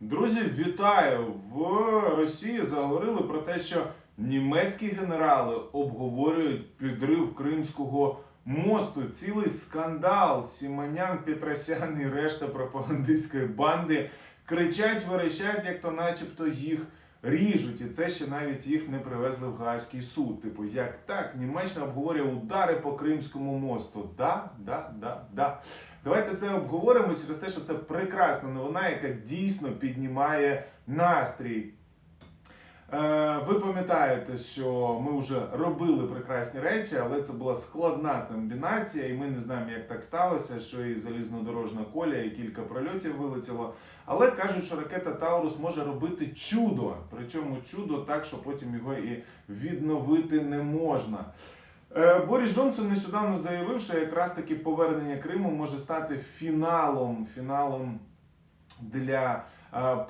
Друзі, вітаю! В Росії заговорили про те, що німецькі генерали обговорюють підрив Кримського мосту. Цілий скандал. Сіманян, Петросян і решта пропагандистської банди кричать, верещать, як то начебто їх ріжуть. І це ще навіть їх не привезли в Гаазький суд. Типу, як так, Німеччина обговорює удари по Кримському мосту. Да, да, да, да. Давайте це обговоримо через те, що це прекрасна новина, яка дійсно піднімає настрій. Е, ви пам'ятаєте, що ми вже робили прекрасні речі, але це була складна комбінація, і ми не знаємо, як так сталося, що і залізнодорожна коля, і кілька прольотів вилетіло. Але кажуть, що ракета Таурус може робити чудо. Причому чудо так, що потім його і відновити не можна. Е, Борис Джонсон нещодавно заявив, що якраз таки повернення Криму може стати фіналом, фіналом для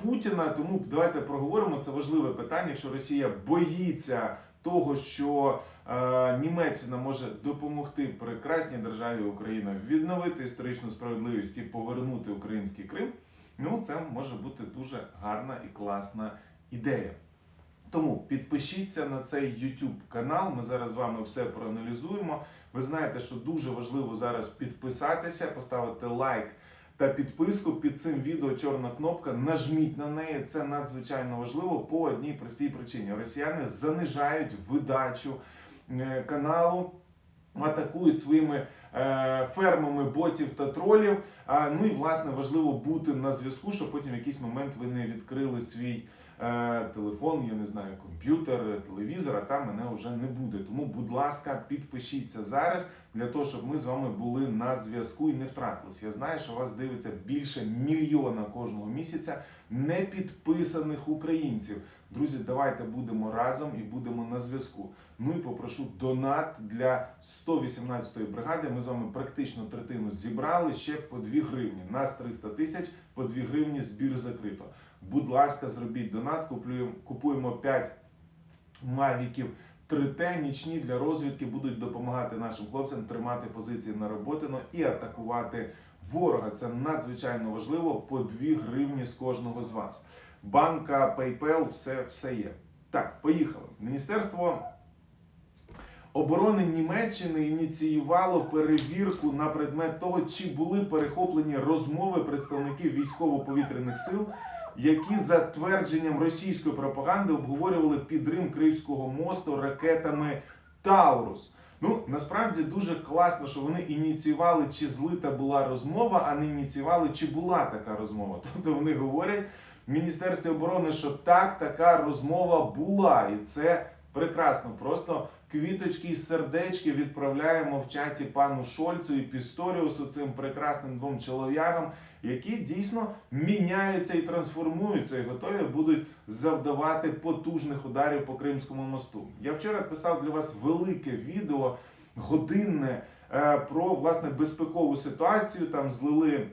Путіна. Тому давайте проговоримо це важливе питання. Якщо Росія боїться того, що Німеччина може допомогти прекрасній державі Україна відновити історичну справедливість і повернути український Крим. Ну це може бути дуже гарна і класна ідея. Тому підпишіться на цей YouTube канал. Ми зараз з вами все проаналізуємо. Ви знаєте, що дуже важливо зараз підписатися, поставити лайк та підписку під цим відео. Чорна кнопка. Нажміть на неї. Це надзвичайно важливо по одній простій причині. Росіяни занижають видачу е, каналу. Атакують своїми е, фермами ботів та тролів. Ну і власне важливо бути на зв'язку, щоб потім в якийсь момент ви не відкрили свій е, телефон, я не знаю, комп'ютер, телевізор, а там мене вже не буде. Тому, будь ласка, підпишіться зараз для того, щоб ми з вами були на зв'язку і не втратились. Я знаю, що вас дивиться більше мільйона кожного місяця непідписаних українців. Друзі, давайте будемо разом і будемо на зв'язку. Ну і попрошу донат для 118-ї бригади. Ми з вами практично третину зібрали ще по 2 гривні. Нас 300 тисяч, по 2 гривні збір закрито. Будь ласка, зробіть донат, купуємо, купуємо 5 мавіків 3Т нічні для розвідки будуть допомагати нашим хлопцям тримати позиції на роботино і атакувати ворога. Це надзвичайно важливо по 2 гривні з кожного з вас. Банка, PayPal, все, все є. Так, поїхали. Міністерство оборони Німеччини ініціювало перевірку на предмет того, чи були перехоплені розмови представників військово-повітряних сил, які за твердженням російської пропаганди обговорювали підрим Кримського мосту ракетами Таурус. Ну насправді дуже класно, що вони ініціювали, чи злита була розмова, а не ініціювали, чи була така розмова. Тобто вони говорять в Міністерстві оборони, що так, така розмова була, і це прекрасно. Просто квіточки і сердечки відправляємо в чаті пану Шольцу і Пісторіусу, цим прекрасним двом чоловікам, які дійсно міняються і трансформуються, і готові будуть завдавати потужних ударів по Кримському мосту. Я вчора писав для вас велике відео годинне е, про власне безпекову ситуацію. Там злили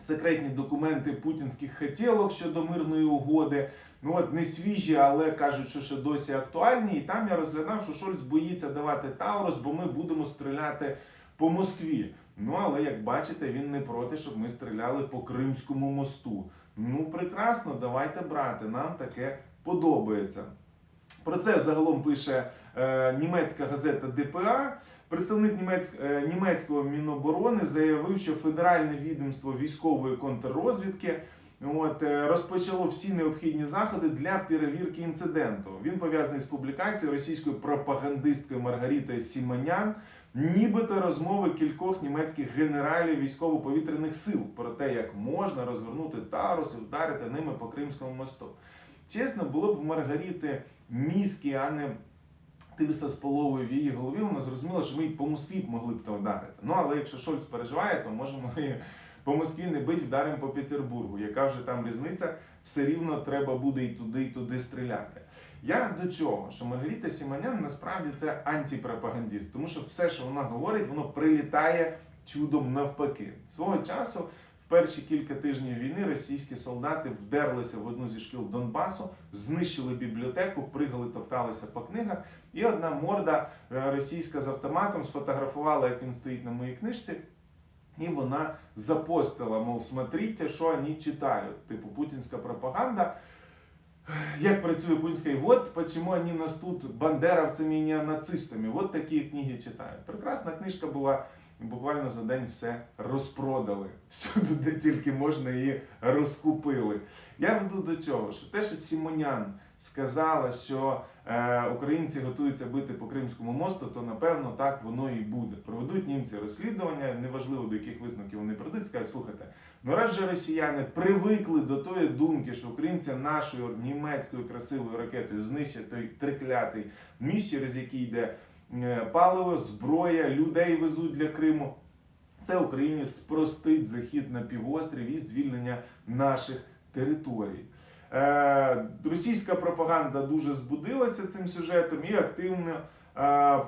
секретні документи путінських хотілок щодо мирної угоди. Ну от не свіжі, але кажуть, що ще досі актуальні. І там я розглядав, що Шольц боїться давати Таурус, бо ми будемо стріляти по Москві. Ну але як бачите, він не проти, щоб ми стріляли по Кримському мосту. Ну прекрасно, давайте брати. Нам таке подобається. Про це загалом пише е, німецька газета ДПА. Представник німець, е, німецького міноборони заявив, що федеральне відомство військової контррозвідки от, е, розпочало всі необхідні заходи для перевірки інциденту. Він пов'язаний з публікацією російської пропагандистки Маргаріти Сіманян, нібито розмови кількох німецьких генералів військово-повітряних сил про те, як можна розгорнути Тарус і вдарити ними по Кримському мосту. Чесно, було б в Маргаріти мізки, а не тирса з половою в її голові, вона зрозуміла, що ми й по Москві могли б то вдарити. Ну але якщо Шольц переживає, то можемо по Москві не бить, вдаримо по Петербургу. Яка вже там різниця, все рівно треба буде і туди, і туди стріляти. Я до чого? Що Маргарита Сіманян насправді це антипропагандист, тому що все, що вона говорить, воно прилітає чудом навпаки. Свого часу. В перші кілька тижнів війни російські солдати вдерлися в одну зі шкіл Донбасу, знищили бібліотеку, пригали, топталися по книгах. І одна морда е, російська з автоматом сфотографувала, як він стоїть на моїй книжці. І вона запостила, мов, смотрите, що вони читають. Типу, путінська пропаганда. Як працює путінська, і от почему вони нас тут бандеровцями і неонацистами. От такі книги читають. Прекрасна книжка була, буквально за день все розпродали. Всюди, де тільки можна, її розкупили. Я веду до цього, що те, що Сімонян сказала, що е, українці готуються бити по Кримському мосту, то напевно так воно і буде. Проведуть німці розслідування, неважливо до яких висновків вони прийдуть, скажуть, слухайте, ну раз же росіяни привикли до тої думки, що українці нашою німецькою красивою ракетою знищать той триклятий міст, через який йде е, паливо, зброя, людей везуть для Криму. Це Україні спростить захід на півострів і звільнення наших територій. Е, російська пропаганда дуже збудилася цим сюжетом і активно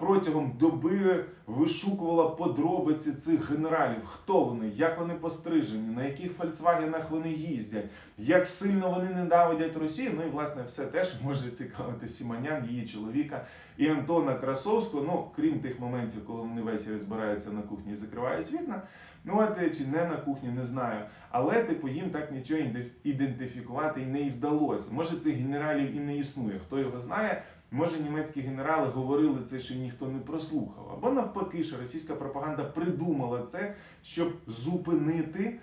протягом доби вишукувала подробиці цих генералів, хто вони, як вони пострижені, на яких фольксвагенах вони їздять, як сильно вони ненавидять Росію. Ну і власне все те, що може цікавити Сіманян, її чоловіка і Антона Красовського. Ну крім тих моментів, коли вони ввечері збираються на кухні і закривають вікна. Ну, от е, чи не на кухні, не знаю. Але типу їм так нічого ідентифікувати і не й вдалося. Може цих генералів і не існує. Хто його знає? Може німецькі генерали говорили це, що ніхто не прослухав. Або навпаки, що російська пропаганда придумала це, щоб зупинити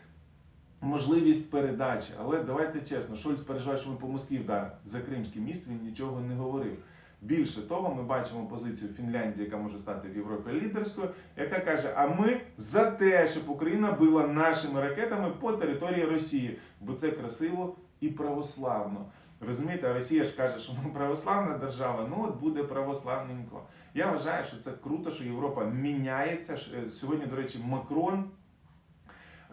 можливість передачі. Але давайте чесно, Шольц переживає, що ми по Москві вдаримо. За Кримський міст він нічого не говорив. Більше того, ми бачимо позицію Фінляндії, яка може стати в Європі лідерською, яка каже: а ми за те, щоб Україна била нашими ракетами по території Росії, бо це красиво і православно. Розумієте, Росія ж каже, що ми православна держава, ну от буде православненько. Я вважаю, що це круто, що Європа міняється. Е, Сьогодні, до речі, Макрон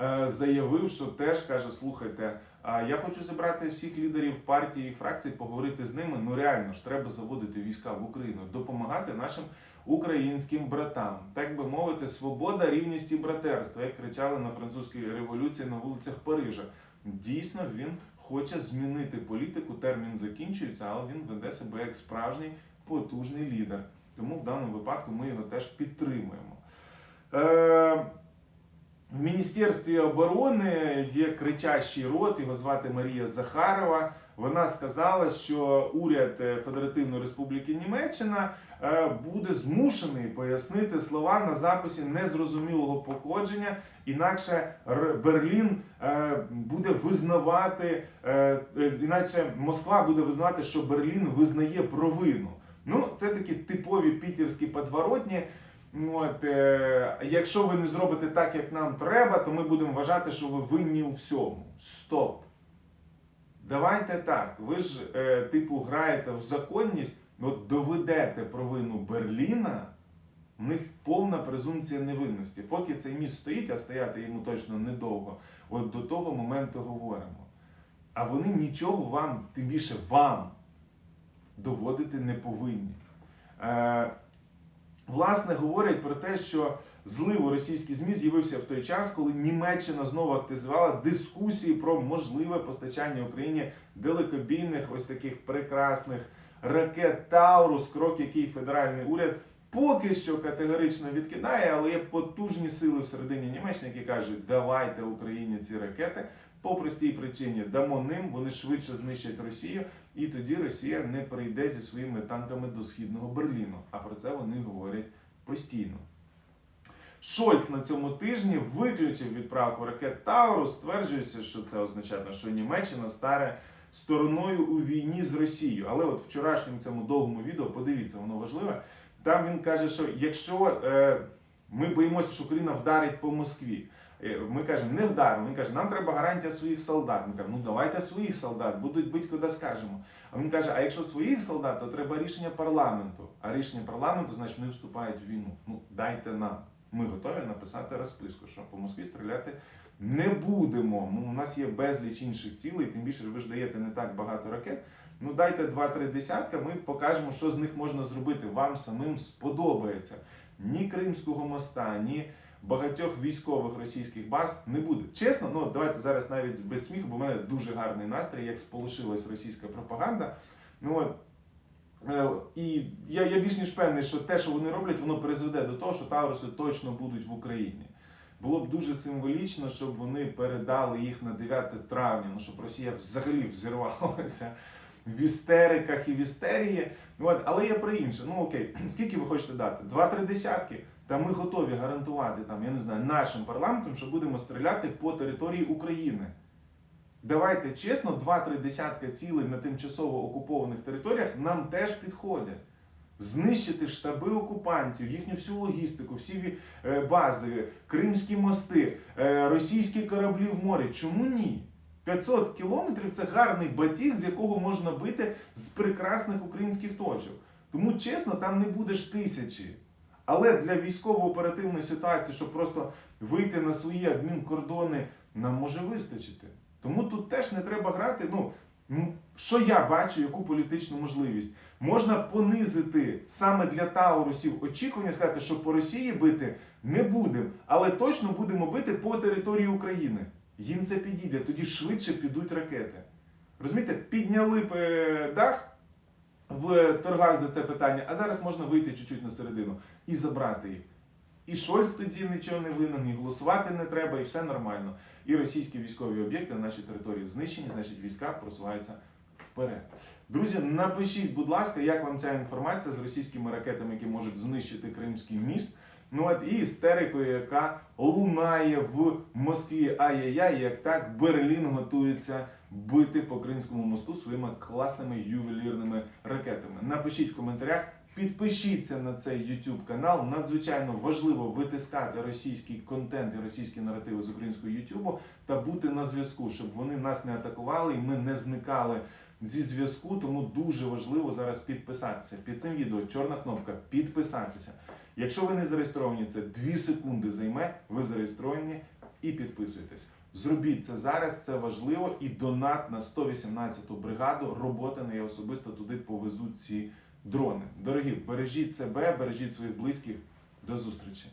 е, заявив, що теж каже: слухайте, я хочу зібрати всіх лідерів партії і фракцій, поговорити з ними. Ну реально ж треба заводити війська в Україну, допомагати нашим українським братам. Так би мовити, свобода, рівність і братерство, як кричали на французькій революції на вулицях Парижа. Дійсно, він хоче змінити політику. Термін закінчується, але він веде себе як справжній потужний лідер. Тому в даному випадку ми його теж підтримуємо. Е, в Міністерстві оборони є кричащий рот, його звати Марія Захарова. Вона сказала, що уряд е, Федеративної Республіки Німеччина е, буде змушений пояснити слова на записі незрозумілого походження, інакше Берлін е, буде визнавати, інакше Москва буде визнавати, що Берлін визнає провину. Ну, це такі типові пітерські подворотні. От, е, якщо ви не зробите так, як нам треба, то ми будемо вважати, що ви винні у всьому. Стоп. Давайте так. Ви ж, е, типу, граєте в законність, от доведете провину Берліна, у них повна презумпція невинності. Поки цей міст стоїть, а стояти йому точно недовго, от до того моменту говоримо. А вони нічого вам, тим більше вам, доводити не повинні. Е, власне, говорять про те, що злив у російські ЗМІ з'явився в той час, коли Німеччина знову активізувала дискусії про можливе постачання Україні далекобійних ось таких прекрасних ракет Таурус, крок, який федеральний уряд поки що категорично відкидає, але є потужні сили всередині Німеччини, які кажуть, давайте Україні ці ракети. По простій причині дамо ним, вони швидше знищать Росію, і тоді Росія не прийде зі своїми танками до східного Берліну. А про це вони говорять постійно. Шольц на цьому тижні виключив відправку ракет Таурус, стверджується, що це означає, що Німеччина стане стороною у війні з Росією. Але от вчорашньому цьому довгому відео, подивіться, воно важливе. Там він каже, що якщо е, ми боїмося, що Україна вдарить по Москві. Е, Ми кажемо, не вдаримо. Він каже, нам треба гарантія своїх солдат. Ми кажемо, ну давайте своїх солдат, будуть бити, куди скажемо. А він каже, а якщо своїх солдат, то треба рішення парламенту. А рішення парламенту, значить, вони вступають в війну. Ну дайте нам. Ми готові написати розписку, що по Москві стріляти не будемо. Ну, у нас є безліч інших цілей, тим більше ви ж даєте не так багато ракет. Ну дайте 2-3 десятка, ми покажемо, що з них можна зробити. Вам самим сподобається. Ні Кримського моста, ні багатьох військових російських баз не буде. Чесно, ну давайте зараз навіть без сміху, бо в мене дуже гарний настрій, як сполошилась російська пропаганда. Ну от. Е, І я, я більш ніж певний, що те, що вони роблять, воно призведе до того, що Тауруси точно будуть в Україні. було б дуже символічно, щоб вони передали їх на 9 травня, ну щоб Росія взагалі взірвалася в істериках і в істерії. От, але є про інше. Ну окей, скільки ви хочете дати? Два-три десятки. Та ми готові гарантувати там, я не знаю, нашим парламентом, що будемо стріляти по території України. Давайте чесно, два-три десятка цілей на тимчасово окупованих територіях нам теж підходять. Знищити штаби окупантів, їхню всю логістику, всі е, бази, кримські мости, е, російські кораблі в морі. Чому ні? 500 кілометрів це гарний батіг, з якого можна бити з прекрасних українських точок. Тому чесно, там не буде ж тисячі. Але для військово-оперативної ситуації, щоб просто вийти на свої адмінкордони, нам може вистачити. Тому тут теж не треба грати. Ну, що я бачу, яку політичну можливість? Можна понизити саме для Таурусів очікування, сказати, що по Росії бити не будемо, але точно будемо бити по території України. Їм це підійде, тоді швидше підуть ракети. Розумієте, підняли е, дах в торгах за це питання, а зараз можна вийти чуть-чуть на середину і забрати їх. І Шольц тоді нічого не винен, і голосувати не треба, і все нормально. І російські військові об'єкти на нашій території знищені, значить війська просуваються вперед. Друзі, напишіть, будь ласка, як вам ця інформація з російськими ракетами, які можуть знищити Кримський міст. Ну от і істерикою, яка лунає в Москві. Ай-яй-яй, як так Берлін готується бити по Кримському мосту своїми класними ювелірними ракетами. Напишіть в коментарях. Підпишіться на цей YouTube канал. Надзвичайно важливо витискати російський контент і російські наративи з українського YouTube та бути на зв'язку, щоб вони нас не атакували і ми не зникали зі зв'язку. Тому дуже важливо зараз підписатися. Під цим відео чорна кнопка підписатися. Якщо ви не зареєстровані, це 2 секунди займе. Ви зареєстровані і підписуєтесь. Зробіть це зараз, це важливо. І донат на 118-ту бригаду. Робота не я особисто туди повезуть ці дрони. Дорогі, бережіть себе, бережіть своїх близьких. До зустрічі.